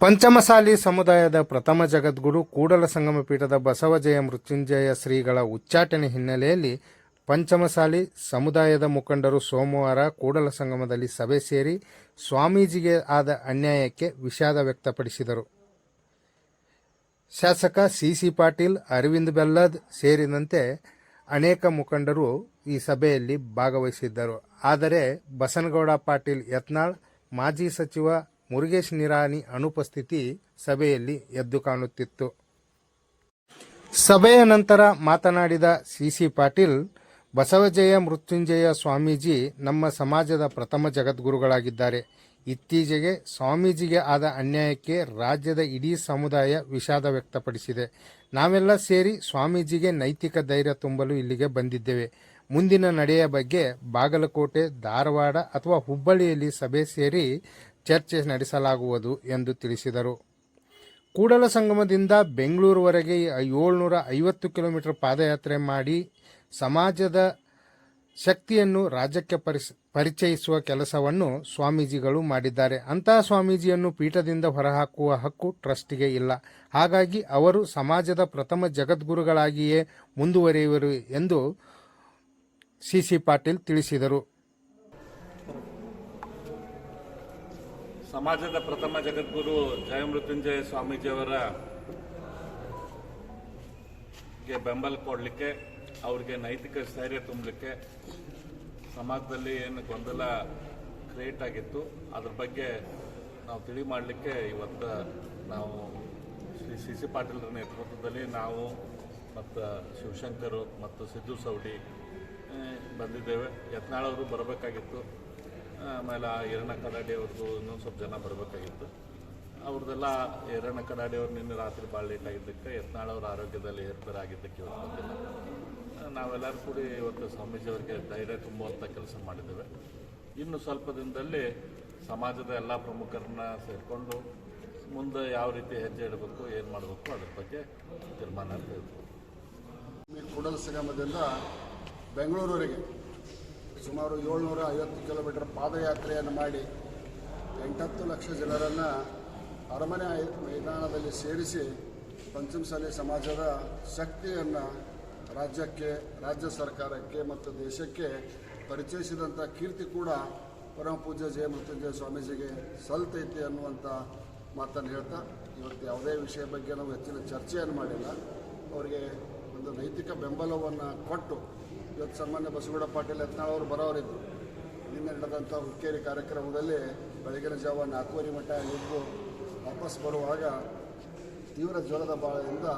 ಪಂಚಮಸಾಲಿ ಸಮುದಾಯದ ಪ್ರಥಮ ಜಗದ್ಗುರು ಕೂಡಲ ಸಂಗಮ ಪೀಠದ ಬಸವಜಯ ಮೃತ್ಯುಂಜಯ ಶ್ರೀಗಳ ಉಚ್ಚಾಟನೆ ಹಿನ್ನೆಲೆಯಲ್ಲಿ ಪಂಚಮಸಾಲಿ ಸಮುದಾಯದ ಮುಖಂಡರು ಸೋಮವಾರ ಕೂಡಲ ಸಂಗಮದಲ್ಲಿ ಸಭೆ ಸೇರಿ ಸ್ವಾಮೀಜಿಗೆ ಆದ ಅನ್ಯಾಯಕ್ಕೆ ವಿಷಾದ ವ್ಯಕ್ತಪಡಿಸಿದರು. ಶಾಸಕ ಸಿಸಿ ಪಾಟೀಲ್, ಅರವಿಂದ್ ಬೆಲ್ಲದ್ ಸೇರಿದಂತೆ ಅನೇಕ ಮುಖಂಡರು ಈ ಸಭೆಯಲ್ಲಿ ಭಾಗವಹಿಸಿದ್ದರು. ಆದರೆ ಬಸನಗೌಡ ಪಾಟೀಲ್ ಯತ್ನಾಳ್, ಮಾಜಿ ಸಚಿವ ಮುರುಗೇಶ್ ನಿರಾಣಿ ಅನುಪಸ್ಥಿತಿ ಸಭೆಯಲ್ಲಿ ಎದ್ದು ಕಾಣುತ್ತಿತ್ತು. ಸಭೆಯ ನಂತರ ಮಾತನಾಡಿದ ಸಿಸಿ ಪಾಟೀಲ್, ಬಸವಜಯ ಮೃತ್ಯುಂಜಯ ಸ್ವಾಮೀಜಿ ನಮ್ಮ ಸಮಾಜದ ಪ್ರಥಮ ಜಗದ್ಗುರುಗಳಾಗಿದ್ದಾರೆ. ಇತ್ತೀಚೆಗೆ ಸ್ವಾಮೀಜಿಗೆ ಆದ ಅನ್ಯಾಯಕ್ಕೆ ರಾಜ್ಯದ ಇಡೀ ಸಮುದಾಯ ವಿಷಾದ ವ್ಯಕ್ತಪಡಿಸಿದೆ. ನಾವೆಲ್ಲ ಸೇರಿ ಸ್ವಾಮೀಜಿಗೆ ನೈತಿಕ ಧೈರ್ಯ ತುಂಬಲು ಇಲ್ಲಿಗೆ ಬಂದಿದ್ದೇವೆ. ಮುಂದಿನ ನಡೆಯ ಬಗ್ಗೆ ಬಾಗಲಕೋಟೆ, ಧಾರವಾಡ ಅಥವಾ ಹುಬ್ಬಳ್ಳಿಯಲ್ಲಿ ಸಭೆ ಸೇರಿ ಚರ್ಚೆ ನಡೆಸಲಾಗುವುದು ಎಂದು ತಿಳಿಸಿದರು. ಕೂಡಲ ಸಂಗಮದಿಂದ ಬೆಂಗಳೂರುವರೆಗೆ ಏಳ್ನೂರ ಐವತ್ತು ಕಿಲೋಮೀಟರ್ ಪಾದಯಾತ್ರೆ ಮಾಡಿ ಸಮಾಜದ ಶಕ್ತಿಯನ್ನು ರಾಜ್ಯಕ್ಕೆ ಪರಿಸ್, ಪರಿಚಯಿಸುವ ಕೆಲಸವನ್ನು ಸ್ವಾಮೀಜಿಗಳು ಮಾಡಿದ್ದಾರೆ. ಅಂತಹ ಸ್ವಾಮೀಜಿಯನ್ನು ಪೀಠದಿಂದ ಹೊರಹಾಕುವ ಹಕ್ಕು ಟ್ರಸ್ಟಿಗೆ ಇಲ್ಲ. ಹಾಗಾಗಿ ಅವರು ಸಮಾಜದ ಪ್ರಥಮ ಜಗದ್ಗುರುಗಳಾಗಿಯೇ ಮುಂದುವರಿಯುವರು ಎಂದು ಸಿಸಿ ಪಾಟೀಲ್ ತಿಳಿಸಿದರು. ಸಮಾಜದ ಪ್ರಥಮ ಜಗದ್ಗುರು ಜಯಮೃತ್ಯುಂಜಯ ಸ್ವಾಮೀಜಿಯವರ ಗೆ ಬೆಂಬಲ ಕೊಡಲಿಕ್ಕೆ, ಅವ್ರಿಗೆ ನೈತಿಕ ಸ್ಥೈರ್ಯ ತುಂಬಲಿಕ್ಕೆ ಸಮಾಜದಲ್ಲಿ ಏನು ಗೊಂದಲ ಕ್ರಿಯೇಟ್ ಆಗಿತ್ತು. ಅದ್ರ ಬಗ್ಗೆ ನಾವು ತಿಳಿ ಮಾಡಲಿಕ್ಕೆ ಇವತ್ತು ನಾವು ಶ್ರೀ ಸಿ ಸಿ ಪಾಟೀಲರ ನೇತೃತ್ವದಲ್ಲಿ ನಾವು ಮತ್ತು ಶಿವಶಂಕರು ಮತ್ತು ಸಿದ್ದು ಸೌಡಿ ಬಂದಿದ್ದೇವೆ. ಯತ್ನಾಳವರು ಬರಬೇಕಾಗಿತ್ತು. ಆಮೇಲೆ ಆ ಹಿರಣ್ಣ ಕಡಾಡಿ ಅವ್ರದ್ದು ಇನ್ನೊಂದು ಸ್ವಲ್ಪ ಜನ ಬರಬೇಕಾಗಿತ್ತು. ಅವ್ರದ್ದೆಲ್ಲ ಹಿರಣ್ಣ ಕಡಾಡಿ ಅವ್ರು ನಿನ್ನೆ ರಾತ್ರಿ ಭಾಳ ಲೇಟ್ ಆಗಿದ್ದಕ್ಕೆ ಯತ್ನಾಳ್ ಅವ್ರ ಆರೋಗ್ಯದಲ್ಲಿ ಇವತ್ತು ಬಂದಿಲ್ಲ. ನಾವೆಲ್ಲರೂ ಕೂಡಿ ಇವತ್ತು ಸ್ವಾಮೀಜಿ ಅವರಿಗೆ ಧೈರ್ಯ ತುಂಬುವಂಥ ಕೆಲಸ ಮಾಡಿದ್ದೇವೆ. ಇನ್ನು ಸ್ವಲ್ಪ ದಿನದಲ್ಲಿ ಸಮಾಜದ ಎಲ್ಲ ಪ್ರಮುಖರನ್ನ ಸೇರಿಕೊಂಡು ಮುಂದೆ ಯಾವ ರೀತಿ ಹೆಜ್ಜೆ ಇಡಬೇಕು, ಏನು ಮಾಡಬೇಕು ಅದ್ರ ಬಗ್ಗೆ ತೀರ್ಮಾನ ಕೂಡಲ ಸಂಗಮದಿಂದ ಬೆಂಗಳೂರುವರೆಗೆ. ಸುಮಾರು ಏಳ್ನೂರ ಐವತ್ತು ಕಿಲೋಮೀಟರ್ ಪಾದಯಾತ್ರೆಯನ್ನು ಮಾಡಿ ಎಂಟತ್ತು ಲಕ್ಷ ಜನರನ್ನು ಅರಮನೆ ಮೈದಾನದಲ್ಲಿ ಸೇರಿಸಿ ಪಂಚಮಸಾಲಿ ಸಮಾಜದ ಶಕ್ತಿಯನ್ನು ರಾಜ್ಯಕ್ಕೆ, ರಾಜ್ಯ ಸರ್ಕಾರಕ್ಕೆ ಮತ್ತು ದೇಶಕ್ಕೆ ಪರಿಚಯಿಸಿದಂಥ ಕೀರ್ತಿ ಕೂಡ ಪರಮ ಪೂಜ್ಯ ಜಯ ಮೃತ್ಯುಂಜಯ ಸ್ವಾಮೀಜಿಗೆ ಸಲ್ತೈತಿ ಅನ್ನುವಂಥ ಮಾತನ್ನು ಹೇಳ್ತಾ, ಇವತ್ತು ಯಾವುದೇ ವಿಷಯ ಬಗ್ಗೆ ನಾವು ಹೆಚ್ಚಿನ ಚರ್ಚೆಯನ್ನು ಮಾಡಿಲ್ಲ. ಅವರಿಗೆ ಒಂದು ನೈತಿಕ ಬೆಂಬಲವನ್ನು ಕೊಟ್ಟು ಇವತ್ತು ಸನ್ಮಾನ್ಯ ಬಸವಗೌಡ ಪಾಟೀಲ್ ಯತ್ನಾಳ್ ಅವರು ಬರೋರಿದ್ದು ನಿನ್ನೆ ನಡೆದಂಥ ಹುಕ್ಕೇರಿ ಕಾರ್ಯಕ್ರಮದಲ್ಲಿ ಬೆಳಗಿನ ಜಾವ ನಾಲ್ಕೂವರೆ ಮಠ ಇದ್ದು ವಾಪಸ್ ಬರುವಾಗ ತೀವ್ರ ಜ್ವರದ ಬಾಳೆಯಿಂದ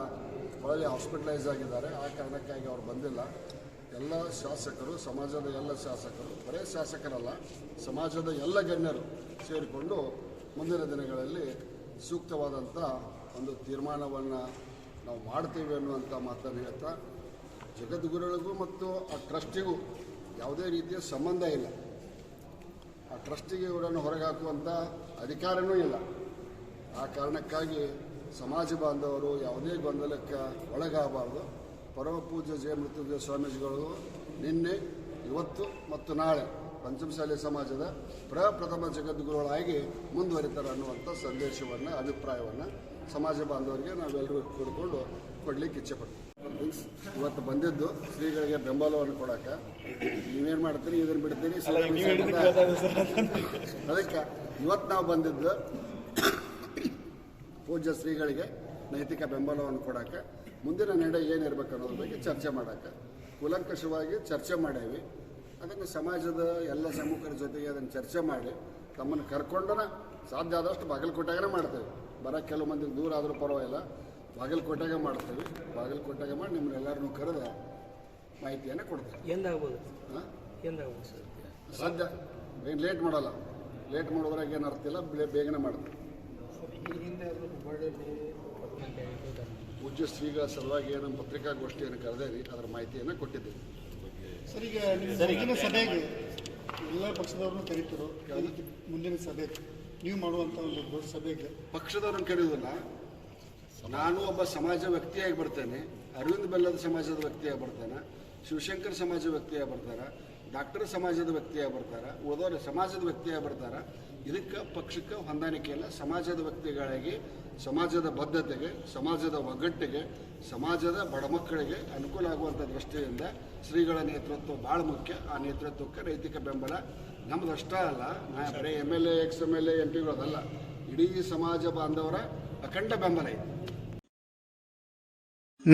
ಬಳಲಿ ಹಾಸ್ಪಿಟಲೈಸ್ ಆಗಿದ್ದಾರೆ. ಆ ಕಾರಣಕ್ಕಾಗಿ ಅವರು ಬಂದಿಲ್ಲ. ಎಲ್ಲ ಶಾಸಕರು, ಸಮಾಜದ ಎಲ್ಲ ಶಾಸಕರು, ಬರೇ ಶಾಸಕರಲ್ಲ, ಸಮಾಜದ ಎಲ್ಲ ಗಣ್ಯರು ಸೇರಿಕೊಂಡು ಮುಂದಿನ ದಿನಗಳಲ್ಲಿ ಸೂಕ್ತವಾದಂಥ ಒಂದು ತೀರ್ಮಾನವನ್ನು ನಾವು ಮಾಡ್ತೀವಿ ಅನ್ನುವಂಥ ಮಾತನ್ನು ಹೇಳ್ತಾ ಜಗದ್ಗುರುಗಳಿಗೂ ಮತ್ತು ಆ ಟ್ರಸ್ಟಿಗೂ ಯಾವುದೇ ರೀತಿಯ ಸಂಬಂಧ ಇಲ್ಲ. ಆ ಟ್ರಸ್ಟಿಗೆ ಇವರನ್ನು ಹೊರಗೆ ಹಾಕುವಂಥ ಅಧಿಕಾರವೂ ಇಲ್ಲ. ಆ ಕಾರಣಕ್ಕಾಗಿ ಸಮಾಜ ಬಾಂಧವರು ಯಾವುದೇ ಗೊಂದಲಕ್ಕೆ ಒಳಗಾಗಬಾರ್ದು. ಪರಮಪೂಜ್ಯ ಜಯ ಮೃತ್ಯುಂಜಯ ಸ್ವಾಮೀಜಿಗಳು ನಿನ್ನೆ, ಇವತ್ತು ಮತ್ತು ನಾಳೆ ಪಂಚಮಸಾಲಿ ಸಮಾಜದ ಪ್ರಪ್ರಥಮ ಜಗದ್ಗುರುಗಳಾಗಿ ಮುಂದುವರಿತಾರೆ ಅನ್ನುವಂಥ ಸಂದೇಶವನ್ನು, ಅಭಿಪ್ರಾಯವನ್ನು ಸಮಾಜ ಬಾಂಧವರಿಗೆ ನಾವೆಲ್ಲರೂ ಕೂಡಿಕೊಂಡು ಕೊಡಲಿಕ್ಕೆ ಇಚ್ಛೆಪಡ್ತೀವಿ ಇವತ್ತು ಬಂದಿದ್ದು ಶ್ರೀಗಳಿಗೆ ಬೆಂಬಲವನ್ನು ಕೊಡಕ್ಕೆ. ನೀವೇನು ಮಾಡ್ತೀರಿ? ಇದನ್ನು ಬಿಡ್ತೀರಿ? ಅದಕ್ಕೆ ಇವತ್ತು ನಾವು ಬಂದಿದ್ದು ಪೂಜ್ಯ ಶ್ರೀಗಳಿಗೆ ನೈತಿಕ ಬೆಂಬಲವನ್ನು ಕೊಡಕ್ಕೆ. ಮುಂದಿನ ನಡೆ ಏನಿರ್ಬೇಕು ಅನ್ನೋದ್ರ ಬಗ್ಗೆ ಚರ್ಚೆ ಮಾಡಕ್ಕೆ. ಕೂಲಂಕಷವಾಗಿ ಚರ್ಚೆ ಮಾಡೇವಿ. ಅದನ್ನು ಸಮಾಜದ ಎಲ್ಲ ಸಮ್ಮುಖರ ಜೊತೆಗೆ ಅದನ್ನು ಚರ್ಚೆ ಮಾಡಿ ತಮ್ಮನ್ನು ಕರ್ಕೊಂಡನ ಸಾಧ್ಯ ಆದಷ್ಟು ಬಾಗಲಕೋಟೆಗೆ ಮಾಡ್ತೇವೆ. ಬರೋ ಕೆಲವು ಮಂದಿಗೆ ದೂರ ಆದರೂ ಪರವಾಗಿಲ್ಲ. ಬಾಗಲಕೋಟೆಗೆ ಮಾಡ್ತೀವಿ. ಬಾಗಲಕೋಟೆಗೆ ಮಾಡಿ ನಿಮ್ಮನ್ನೆಲ್ಲರನ್ನೂ ಕರೆದ ಮಾಹಿತಿಯನ್ನು ಕೊಡ್ತೇವೆ. ಎಂದಾಗ್ಬೋದು? ಹಾಂ? ಎಂದಾಗ್ಬೋದು ಸರ್? ಸಾಧ್ಯ. ಏನು ಲೇಟ್ ಮಾಡಲ್ಲ. ಲೇಟ್ ಮಾಡೋದ್ರಾಗ ಏನು ಅರ್ಥ ಇಲ್ಲ ಬೇ- ಬೇಗನೆ ಮಾಡ್ತೀವಿ. ಪೂಜ್ಯ ಶ್ರೀಗಳ ಸಲುವಾಗಿ ನಮ್ಮ ಪತ್ರಿಕಾಗೋಷ್ಠಿಯನ್ನು ಕರೆದೇರಿ ಅದರ ಮಾಹಿತಿಯನ್ನು ಕೊಟ್ಟಿದ್ದೀವಿ. ಸರ್ ಈಗ ಸರಿಗಿನ ಮುಂದಿನ ಸಭೆಗೆ ಎಲ್ಲ ಪಕ್ಷದವ್ರನ್ನೂ ಕರೀತಿರೋ. ಅದಕ್ಕೆ ಮುಂದಿನ ಸಭೆ. ನೀವು ಮಾಡುವಂಥ ಒಂದು ದೊಡ್ಡ ಸಭೆಗೆ ಪಕ್ಷದವ್ರನ್ನ ಕರೆಯುವುದಿಲ್ಲ. ನಾನು ಒಬ್ಬ ಸಮಾಜ ವ್ಯಕ್ತಿಯಾಗಿ ಬರ್ತೇನೆ, ಅರವಿಂದ್ ಬೆಲ್ಲದ ಸಮಾಜದ ವ್ಯಕ್ತಿಯಾಗಿ ಬರ್ತಾನೆ, ಶಿವಶಂಕರ್ ಸಮಾಜ ವ್ಯಕ್ತಿಯಾಗಿ ಬರ್ತಾರ ಡಾಕ್ಟರ್ ಸಮಾಜದ ವ್ಯಕ್ತಿಯಾಗಿ ಬರ್ತಾರೆ ಓದೋರು ಸಮಾಜದ ವ್ಯಕ್ತಿಯಾಗಿ ಬರ್ತಾರ ಇದಕ್ಕೆ ಪಕ್ಷಕ್ಕೆ ಹೊಂದಾಣಿಕೆ ಇಲ್ಲ ಸಮಾಜದ ವ್ಯಕ್ತಿಗಳಿಗೆ, ಸಮಾಜದ ಬದ್ಧತೆಗೆ, ಸಮಾಜದ ಒಗ್ಗಟ್ಟಿಗೆ, ಸಮಾಜದ ಬಡ ಮಕ್ಕಳಿಗೆ ಅನುಕೂಲ ಆಗುವಂಥ ದೃಷ್ಟಿಯಿಂದ ಶ್ರೀಗಳ ನೇತೃತ್ವ ಭಾಳ ಮುಖ್ಯ. ಆ ನೇತೃತ್ವಕ್ಕೆ ನೈತಿಕ ಬೆಂಬಲ ನಮ್ದು ಅಷ್ಟೇ ಅಲ್ಲ. ನಾ ಬರೀ M L A X M L A M ಪಿಗಳದಲ್ಲ ಇಡೀ ಸಮಾಜ ಬಾಂಧವರ ಅಖಂಡ ಬೆಂಬಲ ಇದೆ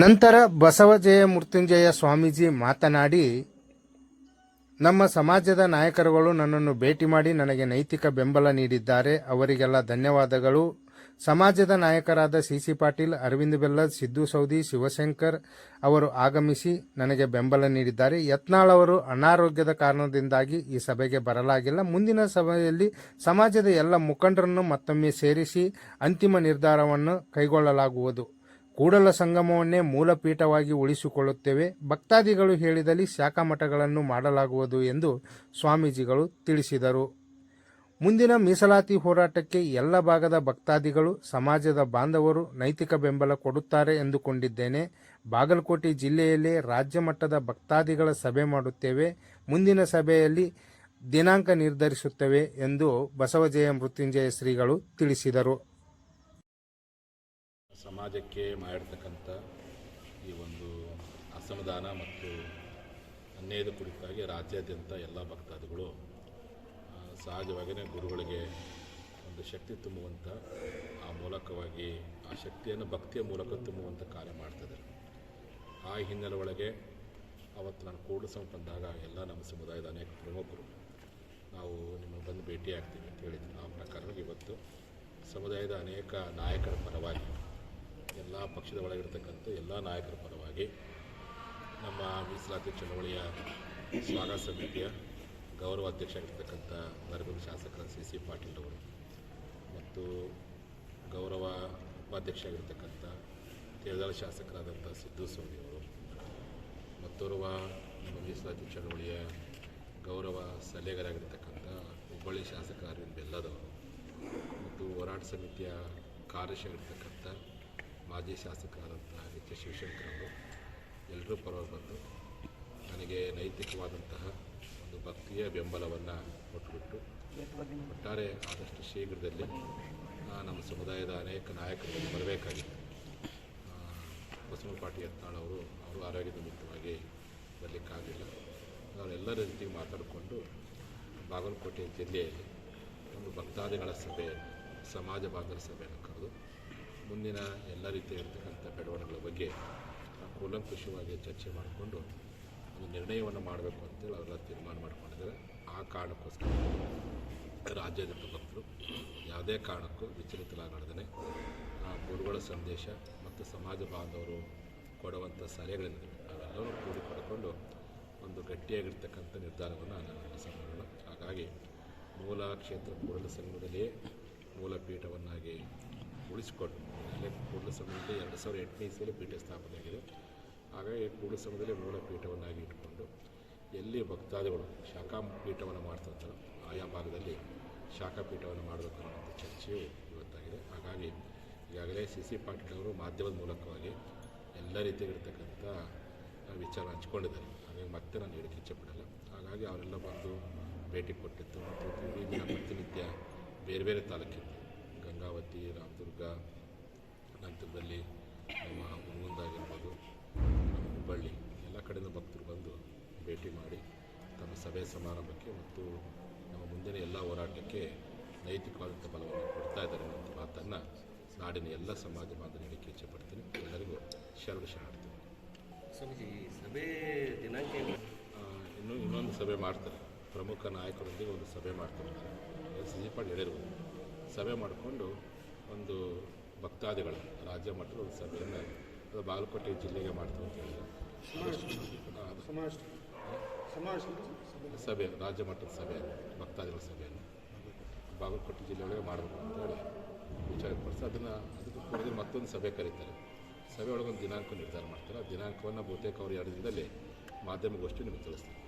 ನಂತರ ಬಸವಜಯ ಮೃತ್ಯುಂಜಯ ಸ್ವಾಮೀಜಿ ಮಾತನಾಡಿ, ನಮ್ಮ ಸಮಾಜದ ನಾಯಕರುಗಳು ನನ್ನನ್ನು ಭೇಟಿ ಮಾಡಿ ನನಗೆ ನೈತಿಕ ಬೆಂಬಲ ನೀಡಿದ್ದಾರೆ. ಅವರಿಗೆಲ್ಲ ಧನ್ಯವಾದಗಳು. ಸಮಾಜದ ನಾಯಕರಾದ ಸಿಸಿ ಪಾಟೀಲ್, ಅರವಿಂದ್ ಬೆಲ್ಲದ್, ಸಿದ್ದು ಸೌದಿ, ಶಿವಶಂಕರ್ ಅವರು ಆಗಮಿಸಿ ನನಗೆ ಬೆಂಬಲ ನೀಡಿದ್ದಾರೆ. ಯತ್ನಾಳ್ ಅವರು ಅನಾರೋಗ್ಯದ ಕಾರಣದಿಂದಾಗಿ ಈ ಸಭೆಗೆ ಬರಲಾಗಿಲ್ಲ. ಮುಂದಿನ ಸಭೆಯಲ್ಲಿ ಸಮಾಜದ ಎಲ್ಲ ಮುಖಂಡರನ್ನು ಮತ್ತೊಮ್ಮೆ ಸೇರಿಸಿ ಅಂತಿಮ ನಿರ್ಧಾರವನ್ನು ಕೈಗೊಳ್ಳಲಾಗುವುದು. ಕೂಡಲ ಸಂಗಮವನ್ನೇ ಮೂಲಪೀಠವಾಗಿ ಉಳಿಸಿಕೊಳ್ಳುತ್ತೇವೆ. ಭಕ್ತಾದಿಗಳು ಹೇಳಿದಲ್ಲಿ ಶಾಖಾ ಮಠಗಳನ್ನು ಮಾಡಲಾಗುವುದು ಎಂದು ಸ್ವಾಮೀಜಿಗಳು ತಿಳಿಸಿದರು. ಮುಂದಿನ ಮೀಸಲಾತಿ ಹೋರಾಟಕ್ಕೆ ಎಲ್ಲ ಭಾಗದ ಭಕ್ತಾದಿಗಳು, ಸಮಾಜದ ಬಾಂಧವರು ನೈತಿಕ ಬೆಂಬಲ ಕೊಡುತ್ತಾರೆ ಎಂದುಕೊಂಡಿದ್ದೇನೆ. ಬಾಗಲಕೋಟೆ ಜಿಲ್ಲೆಯಲ್ಲಿ ರಾಜ್ಯ ಮಟ್ಟದ ಭಕ್ತಾದಿಗಳ ಸಭೆ ಮಾಡುತ್ತೇವೆ. ಮುಂದಿನ ಸಭೆಯಲ್ಲಿ ದಿನಾಂಕ ನಿರ್ಧರಿಸುತ್ತೇವೆ ಎಂದು ಬಸವಜಯ ಮೃತ್ಯುಂಜಯ ಶ್ರೀಗಳು ತಿಳಿಸಿದರು. ಸಮಾಜಕ್ಕೆ ಮಾಡಿರ್ತಕ್ಕಂಥ ಈ ಒಂದು ಅಸಮಾಧಾನ ಮತ್ತು ಅನ್ಯಾಯದ ಕುರಿತಾಗಿ ರಾಜ್ಯಾದ್ಯಂತ ಎಲ್ಲ ಭಕ್ತಾದಿಗಳು ಸಹಜವಾಗಿಯೇ ಗುರುಗಳಿಗೆ ಒಂದು ಶಕ್ತಿ ತುಂಬುವಂಥ, ಆ ಮೂಲಕವಾಗಿ ಆ ಶಕ್ತಿಯನ್ನು ಭಕ್ತಿಯ ಮೂಲಕ ತುಂಬುವಂಥ ಕಾರ್ಯ ಮಾಡ್ತಿದ್ದಾರೆ ಆ ಹಿನ್ನೆಲೆ ಒಳಗೆ ಅವತ್ತು ನಾನು ಕೂಡ ಬಂದಾಗ ಎಲ್ಲ ನಮ್ಮ ಸಮುದಾಯದ ಅನೇಕ ಪ್ರಮುಖರು, ನಾವು ನಿಮ್ಮನ್ನು ಬಂದು ಭೇಟಿ ಆಗ್ತೀವಿ ಅಂತ ಹೇಳಿದ್ರು. ಆ ಪ್ರಕಾರವಾಗಿ ಇವತ್ತು ಸಮುದಾಯದ ಅನೇಕ ನಾಯಕರ ಪರವಾಗಿ ಎಲ್ಲ ಪಕ್ಷದ ಒಳಗಿರ್ತಕ್ಕಂಥ ಎಲ್ಲ ನಾಯಕರ ಪರವಾಗಿ ನಮ್ಮ ಮೀಸಲಾತಿ ಚಳವಳಿಯ ಸ್ವಾಗತ ಸಮಿತಿಯ ಗೌರವ ಅಧ್ಯಕ್ಷ ಆಗಿರ್ತಕ್ಕಂಥ ನರಗುಂದ ಶಾಸಕರ ಸಿ ಸಿ ಪಾಟೀಲ್ ಅವರು ಮತ್ತು ಗೌರವ ಉಪಾಧ್ಯಕ್ಷ ಆಗಿರ್ತಕ್ಕಂಥ ತೇರದಾಳ ಶಾಸಕರಾದಂಥ ಸಿದ್ದು ಸ್ವಾಮಿ ಅವರು ಮತ್ತೋರ್ವ ನಮ್ಮ ಮೀಸಲಾತಿ ಚಳವಳಿಯ ಗೌರವ ಸಲಹೆಗಾರಾಗಿರ್ತಕ್ಕಂಥ ಹುಬ್ಬಳ್ಳಿ ಶಾಸಕ ಅರವಿಂದ್ ಬೆಲ್ಲದವರು ಮತ್ತು ಹೋರಾಟ ಸಮಿತಿಯ ಕಾರ್ಯದರ್ಶಿ ಆಗಿರ್ತಕ್ಕಂಥ ಮಾಜಿ ಶಾಸಕರಾದಂಥ ಎಚ್ ಎಸ್ ಶಿವಶಂಕರ್ ಅವರು ಎಲ್ಲರೂ ಪರವಾಗಿ ಬಂದು ನನಗೆ ನೈತಿಕವಾದಂತಹ ಒಂದು ಭಕ್ತಿಯ ಬೆಂಬಲವನ್ನು ಕೊಟ್ಟುಬಿಟ್ಟು ಒಟ್ಟಾರೆ ಆದಷ್ಟು ಶೀಘ್ರದಲ್ಲಿ ನಮ್ಮ ಸಮುದಾಯದ ಅನೇಕ ನಾಯಕರು ಬರಬೇಕಾಗಿತ್ತು ಬಸವ ಪಾಟಿ ಯತ್ನಾಳ್ ಅವರು ಅವರು ಆರೋಗ್ಯ ನಿಮಿತ್ತವಾಗಿ ಬರಲಿಕ್ಕಾಗಲಿಲ್ಲ. ಅವರೆಲ್ಲರ ಜೊತೆಗೆ ಮಾತಾಡಿಕೊಂಡು ಬಾಗಲಕೋಟೆ ಜಿಲ್ಲೆಯಲ್ಲಿ ಒಂದು ಭಕ್ತಾದಿಗಳ ಸಭೆ, ಸಮಾಜ ಬಾಂಧವರ ಸಭೆಯನ್ನು ಕರೆದು ಮುಂದಿನ ಎಲ್ಲ ರೀತಿಯ ಇರತಕ್ಕಂಥ ಬೆಳವಣಿಗೆಗಳ ಬಗ್ಗೆ ಕೂಲಂಕುಷವಾಗಿ ಚರ್ಚೆ ಮಾಡಿಕೊಂಡು ಒಂದು ನಿರ್ಣಯವನ್ನು ಮಾಡಬೇಕು ಅಂತೇಳಿ ಅವರೆಲ್ಲ ತೀರ್ಮಾನ ಮಾಡ್ಕೊಂಡಿದ್ದಾರೆ. ಆ ಕಾರಣಕ್ಕೋಸ್ಕರ ರಾಜ್ಯದ ಭಕ್ತರು ಯಾವುದೇ ಕಾರಣಕ್ಕೂ ವಿಚಲಿತರಾಗದೆ ಆ ಗುರುಗಳ ಸಂದೇಶ ಮತ್ತು ಸಮಾಜ ಬಾಂಧವರು ಕೊಡುವಂಥ ಸಲಹೆಗಳಿಂದ ಅವೆಲ್ಲವೂ ಪಡ್ಕೊಂಡು ಒಂದು ಗಟ್ಟಿಯಾಗಿರ್ತಕ್ಕಂಥ ನಿರ್ಧಾರವನ್ನು ನಾನು ಮಾಡೋಣ ಹಾಗಾಗಿ ಮೂಲ ಕ್ಷೇತ್ರ ಕೂಡಲ ಸಂಘದಲ್ಲಿಯೇ ಮೂಲ ಪೀಠವನ್ನಾಗಿ ಉಳಿಸಿಕೊಂಡು ಅಲ್ಲೇ ಕೂಡಲ ಸಂಘದಲ್ಲಿ ಎರಡು ಸಾವಿರದ ಎಂಟನೇ ಇಸ್ವಿಯಲ್ಲಿ ಪೀಠ ಸ್ಥಾಪನೆಯಾಗಿದೆ ಹಾಗಾಗಿ ಕೂಡಲ ಸಂಘದಲ್ಲಿ ಮೂಲ ಪೀಠವನ್ನಾಗಿ ಇಟ್ಕೊಂಡು ಎಲ್ಲಿ ಭಕ್ತಾದಿಗಳು ಶಾಖಾ ಪೀಠವನ್ನು ಮಾಡ್ತಿರ್ತಾರೋ ಆಯಾ ಭಾಗದಲ್ಲಿ ಶಾಖಾ ಪೀಠವನ್ನು ಮಾಡಬೇಕು ಅನ್ನೋಂಥ ಚರ್ಚೆಯು ಇವತ್ತಾಗಿದೆ. ಹಾಗಾಗಿ ಈಗಾಗಲೇ ಸಿ ಸಿ ಪಾಟೀಲ್ ಅವರು ಮಾಧ್ಯಮದ ಮೂಲಕವಾಗಿ ಎಲ್ಲ ರೀತಿಯಾಗಿರ್ತಕ್ಕಂಥ ವಿಚಾರ ಹಂಚ್ಕೊಂಡಿದ್ದಾರೆ. ಹಾಗಾಗಿ ಮತ್ತೆ ನಾನು ಹೇಳಕ್ಕೆ ಇಚ್ಛೆಪಡಲ್ಲ ಹಾಗಾಗಿ ಅವರೆಲ್ಲ ಬಂದು ಭೇಟಿ ಕೊಟ್ಟಿತ್ತು. ಮತ್ತು ಪ್ರತಿನಿತ್ಯ ಬೇರೆ ಬೇರೆ ತಾಲೂಕಿಂದ ಗಂಗಾವತಿ ರಾಮದುರ್ಗ ನಂತರದಲ್ಲಿ ನಮ್ಮ ಮುಂದಾಗಿರ್ಬೋದು ನಮ್ಮ ಹುಬ್ಬಳ್ಳಿ ಎಲ್ಲ ಕಡೆಯಿಂದ ಭಕ್ತರು ಬಂದು ಭೇಟಿ ಮಾಡಿ ತಮ್ಮ ಸಭೆ ಸಮಾರಂಭಕ್ಕೆ ಮತ್ತು ನಮ್ಮ ಮುಂದಿನ ಎಲ್ಲ ಹೋರಾಟಕ್ಕೆ ನೈತಿಕವಾದಂಥ ಬಲವನ್ನು ಕೊಡ್ತಾ ಇದ್ದಾರೆ ಅನ್ನೋ ಮಾತನ್ನು ನಾಡಿನ ಎಲ್ಲ ಸಮಾಜ ಬಾಂಧವ ಇಚ್ಛೆ ಇಚ್ಛೆಪಡ್ತೀನಿ ಎಲ್ಲರಿಗೂ ಶರಣ ಶರಣಾರ್ಥಿ ಸ್ವಾಮೀಜಿ ಸಭೆ ದಿನಾಂಕ? ಇನ್ನೂ ಇನ್ನೊಂದು ಸಭೆ ಮಾಡ್ತಾರೆ. ಪ್ರಮುಖ ನಾಯಕರೊಂದಿಗೆ ಒಂದು ಸಭೆ ಮಾಡ್ತಾರೆ. ಸಿ ಜಿ ಪಾಟೀಲ್ ಹೇಳಿರ್ಬೋದು. ಸಭೆ ಮಾಡಿಕೊಂಡು ಒಂದು ಭಕ್ತಾದಿಗಳ ರಾಜ್ಯ ಮಟ್ಟದ ಒಂದು ಸಭೆಯನ್ನು ಅದು ಬಾಗಲಕೋಟೆ ಜಿಲ್ಲೆಗೆ ಮಾಡ್ತಾರೆ ಅಂತ ಹೇಳಿದ್ರು ಸಭೆ ರಾಜ್ಯ ಮಟ್ಟದ ಸಭೆ ಭಕ್ತಾದಿಗಳ ಸಭೆಯನ್ನು ಬಾಗಲಕೋಟೆ ಜಿಲ್ಲೆಯೊಳಗೆ ಮಾಡಬೇಕು ಅಂತ ಹೇಳಿ ವಿಚಾರಪಡಿಸಿ ಅದನ್ನು ಅದಕ್ಕೆ ಮತ್ತೊಂದು ಸಭೆ ಕರೀತಾರೆ. ಸಭೆ ಒಳಗೆ ಒಂದು ದಿನಾಂಕ ನಿರ್ಧಾರ ಮಾಡ್ತಾರೆ. ಆ ದಿನಾಂಕವನ್ನು ಬಹುತೇಕ ಅವರು ಎರಡು ದಿನದಲ್ಲಿ ಮಾಧ್ಯಮಗೋಷ್ಠಿ ನಿಮಗೆ ತಿಳಿಸ್ತಾರೆ.